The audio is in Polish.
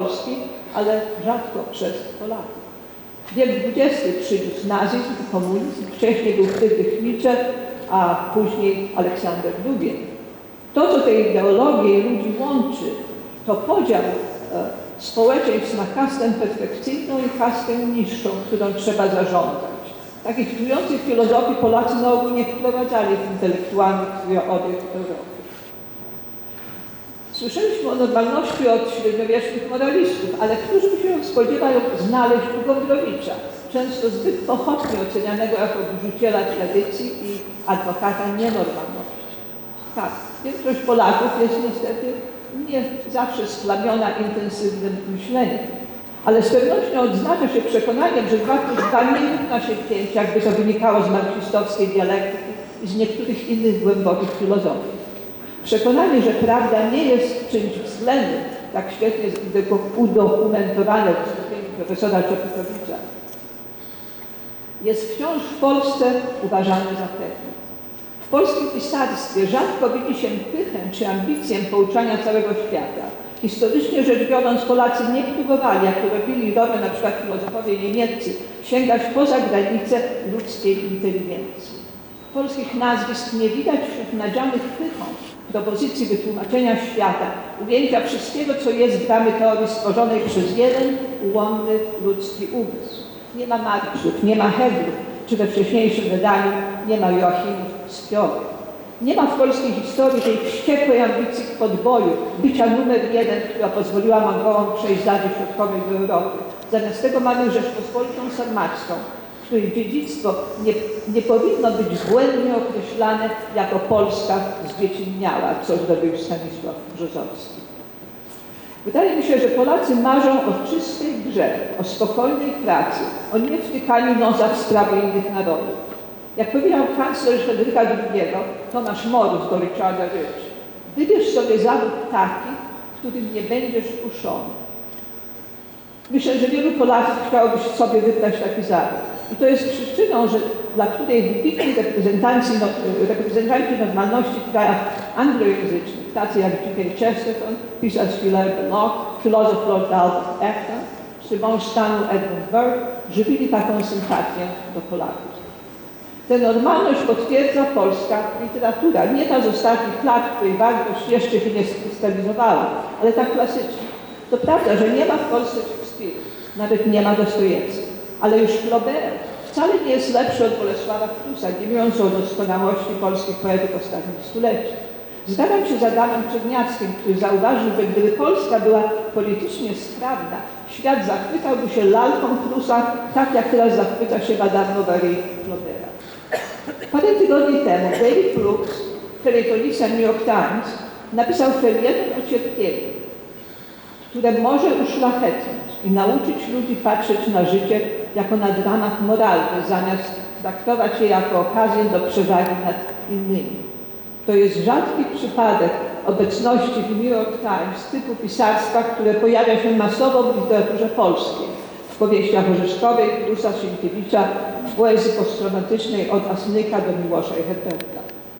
Polski, ale rzadko przez Polaków. Wiek XX przyniósł nazizm i komunizm, wcześniej był Frydrych Nietzsche, a później Aleksander Dubin. To, co te ideologie ludzi łączy, to podział e, społeczeństw na kastę perfekcyjną i kastę niższą, którą trzeba zarządzać. Takich trujących filozofii Polacy na ogół nie wprowadzali w intelektualnych krwioobieg Europy. Słyszeliśmy o normalności od średniowiecznych moralistów, ale któż się spodziewał znaleźć u Gombrowicza, często zbyt pochopnie ocenianego jako wrzuciela tradycji i adwokata nienormalności. Tak, większość Polaków jest niestety nie zawsze splamiona intensywnym myśleniem, ale z pewnością odznacza się przekonaniem, że 2 plus 2 nie równa się 5, jakby to wynikało z marksistowskiej dialektyki i z niektórych innych głębokich filozofii. Przekonanie, że prawda nie jest czymś względnym, tak świetnie udokumentowane w wystąpieniu profesora Czopikowicza, jest wciąż w Polsce uważany za pewne. W polskim pisarstwie rzadko widzi się pychę czy ambicję pouczania całego świata. Historycznie rzecz biorąc, Polacy nie próbowali, jak to robili robią na przykład filozofowie niemieccy, sięgać poza granice ludzkiej inteligencji. Polskich nazwisk nie widać wśród nadzianych pychą propozycji wytłumaczenia świata, ujęcia wszystkiego, co jest w ramy teorii stworzonej przez jeden ułomny ludzki umysł. Nie ma Marksów, nie ma Heglów, czy we wcześniejszym wydaniu nie ma Joachimów Spiory. Nie ma w polskiej historii tej wściekłej ambicji podboju, bycia numer jeden, która pozwoliła Mongołom przejść z Azji Środkowej do Europy. Zamiast tego mamy Rzeczpospolitą Sarmacką, której dziedzictwo nie, nie powinno być błędnie określane jako Polska zdziecinniała, co zrobił Stanisław Brzozowski. Wydaje mi się, że Polacy marzą o czystej grze, o spokojnej pracy, o niewtykaniu nosa w sprawy innych narodów. Jak powiedział kanclerz Henryka II, Tomasz Morus do Richarda Rich, wybierz sobie zawód taki, w którym nie będziesz kuszony. Myślę, że wielu Polaków chciałoby sobie wybrać taki zawód. I to jest przyczyną, że, dla której wybitni reprezentanci, no, reprezentanci normalności w krajach anglojęzycznych, tacy jak G.K. Chesterton, pisarz Hilaire Belloc, filozof Lord Albert Eckhart, czy mąż stanu Edmund Burke, żywili taką sympatię do Polaków. Tę normalność potwierdza polska literatura, nie ta z ostatnich lat, której wartość jeszcze się nie skrystalizowała, ale ta klasyczna. To prawda, że nie ma w Polsce Szekspira, nawet nie ma Dostojewskiego ale już Flaubert wcale nie jest lepszy od Bolesława Prusa, nie mówiąc o doskonałości polskich poetów ostatnich stuleci. Zgadzam się z Adamem Czerniackim, który zauważył, że gdyby Polska była politycznie sprawna, świat zachwytałby się lalką Prusa, tak jak teraz zachwyca się Madame Bovary Flaubera. Parę tygodni temu David Brooks, felietonista New York Times, napisał felieton o cierpieniu, które może uszlachetnić i nauczyć ludzi patrzeć na życie jako na dramat moralny, zamiast traktować je jako okazję do przewagi nad innymi. To jest rzadki przypadek obecności w New York Times typu pisarstwa, które pojawia się masowo w literaturze polskiej, w powieściach Orzeszkowej, Prusa, Sienkiewicza, w poezji posttraumatycznej od Asnyka do Miłosza i Herberta.